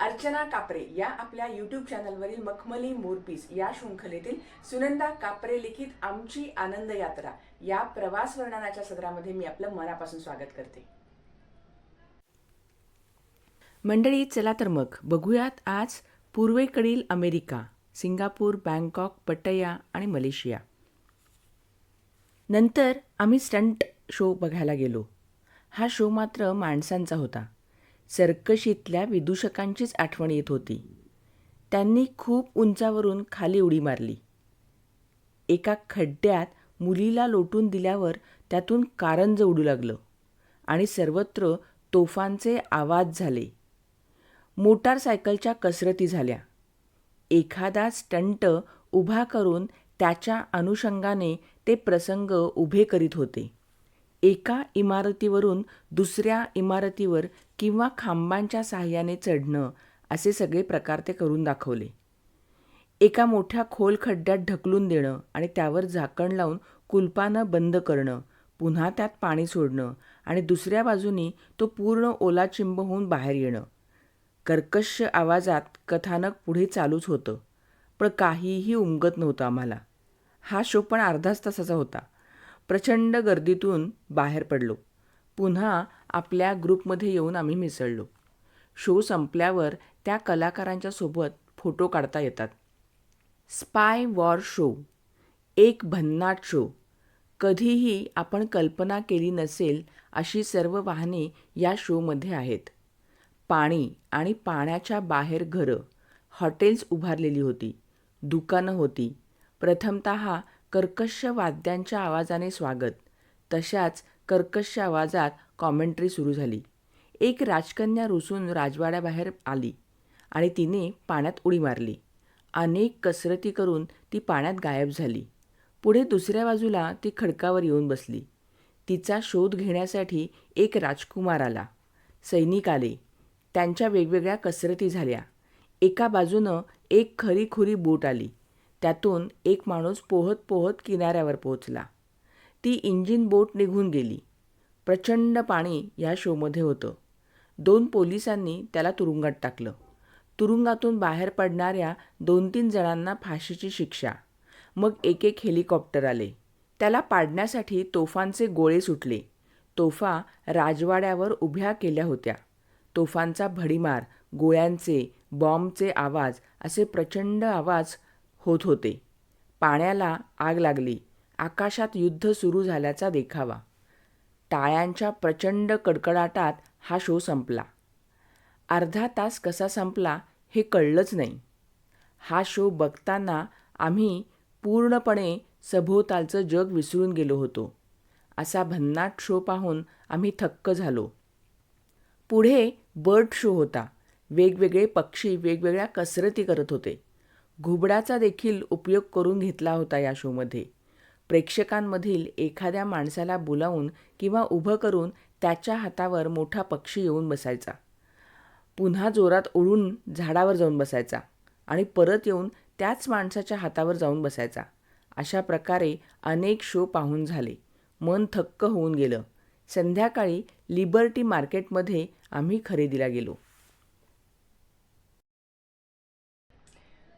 अर्चना कापरे या आपल्या यूट्यूब चॅनलवरील मखमली मोरपीस या शृंखलेतील सुनंदा कापरे लिखित आमची आनंद यात्रा या प्रवास वर्णनाच्या सदरामध्ये मी आपलं मनापासून स्वागत करते. मंडळी चला तर मग बघूयात आज पूर्वेकडील अमेरिका सिंगापूर बँकॉक पटया आणि मलेशिया. नंतर आम्ही स्टंट शो बघायला गेलो. हा शो मात्र माणसांचा होता. सर्कशीतल्या विदूषकांचीच आठवण येत होती. त्यांनी खूप उंचावरून खाली उडी मारली. एका खड्ड्यात मुलीला लोटून दिल्यावर त्यातून कारंज उडू लागलं आणि सर्वत्र तोफांचे आवाज झाले. मोटारसायकलच्या कसरती झाल्या. एखादा स्टंट उभा करून त्याच्या अनुषंगाने ते प्रसंग उभे करीत होते. एका इमारतीवरून दुसऱ्या इमारतीवर किंवा खांबांच्या साहाय्याने चढणं असे सगळे प्रकार ते करून दाखवले. एका मोठ्या खोल खड्ड्यात ढकलून देणं आणि त्यावर झाकण लावून कुलपानं बंद करणं पुन्हा त्यात पाणी सोडणं आणि दुसऱ्या बाजूनी तो पूर्ण ओलाचिंब होऊन बाहेर येणं. कर्कश आवाजात कथानक पुढे चालूच होतं पण काहीही उमगत नव्हतं आम्हाला. हा शो पण अर्धाच तासाचा होता. प्रचंड गर्दीतून बाहेर पडलो. पुन्हा आपल्या ग्रुपमध्ये येऊन आम्ही मिसळलो. शो संपल्यावर त्या कलाकारांच्या सोबत फोटो काढता येतात. स्पाय वॉर शो एक भन्नाट शो. कधीही आपण कल्पना केली नसेल अशी सर्व वाहने या शोमध्ये आहेत. पाणी आणि पाण्याच्या बाहेर घरं हॉटेल्स उभारलेली होती दुकानं होती. प्रथमत कर्कश वाद्यांच्या आवाजाने स्वागत. तशाच कर्कश आवाजात कॉमेंट्री सुरू झाली. एक राजकन्या रुसून राजवाड्याबाहेर आली आणि तिने पाण्यात उडी मारली. अनेक कसरती करून ती पाण्यात गायब झाली. पुढे दुसऱ्या बाजूला ती खडकावर येऊन बसली. तिचा शोध घेण्यासाठी एक राजकुमार आला. सैनिक आले. त्यांच्या वेगवेगळ्या कसरती झाल्या. एका बाजूनं एक खरीखुरी बोट आली. त्यातून एक माणूस पोहत पोहत किनाऱ्यावर पोहोचला. ती इंजिन बोट निघून गेली. प्रचंड पाणी या शोमध्ये होतं. दोन पोलिसांनी त्याला तुरुंगात टाकलं. तुरुंगातून बाहेर पडणाऱ्या दोन तीन जणांना फाशीची शिक्षा. मग एक एक हेलिकॉप्टर आले. त्याला पाडण्यासाठी तोफांचे गोळे सुटले. तोफा राजवाड्यावर उभ्या केल्या होत्या. तोफांचा भडीमार गोळ्यांचे बॉम्बचे आवाज असे प्रचंड आवाज होत होते. पाण्याला आग लागली. आकाशात युद्ध सुरू झाल्याचा देखावा. टाळ्यांच्या प्रचंड कडकडाटात हा शो संपला. अर्धा तास कसा संपला हे कळलंच नाही. हा शो बघताना आम्ही पूर्णपणे सभोवतालचं जग विसरून गेलो होतो. असा भन्नाट शो पाहून आम्ही थक्क झालो. पुढे बर्ड शो होता. वेगवेगळे पक्षी वेगवेगळ्या कसरती करत होते. घुबडाचा देखील उपयोग करून घेतला होता या शोमध्ये. प्रेक्षकांमधील एखाद्या माणसाला बोलावून किंवा उभं करून त्याच्या हातावर मोठा पक्षी येऊन बसायचा. पुन्हा जोरात ओढून झाडावर जाऊन बसायचा आणि परत येऊन त्याच माणसाच्या हातावर जाऊन बसायचा. अशा प्रकारे अनेक शो पाहून झाले. मन थक्क होऊन गेलं. संध्याकाळी लिबर्टी मार्केटमध्ये आम्ही खरेदीला गेलो.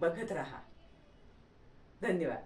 बघत राहा. धन्यवाद.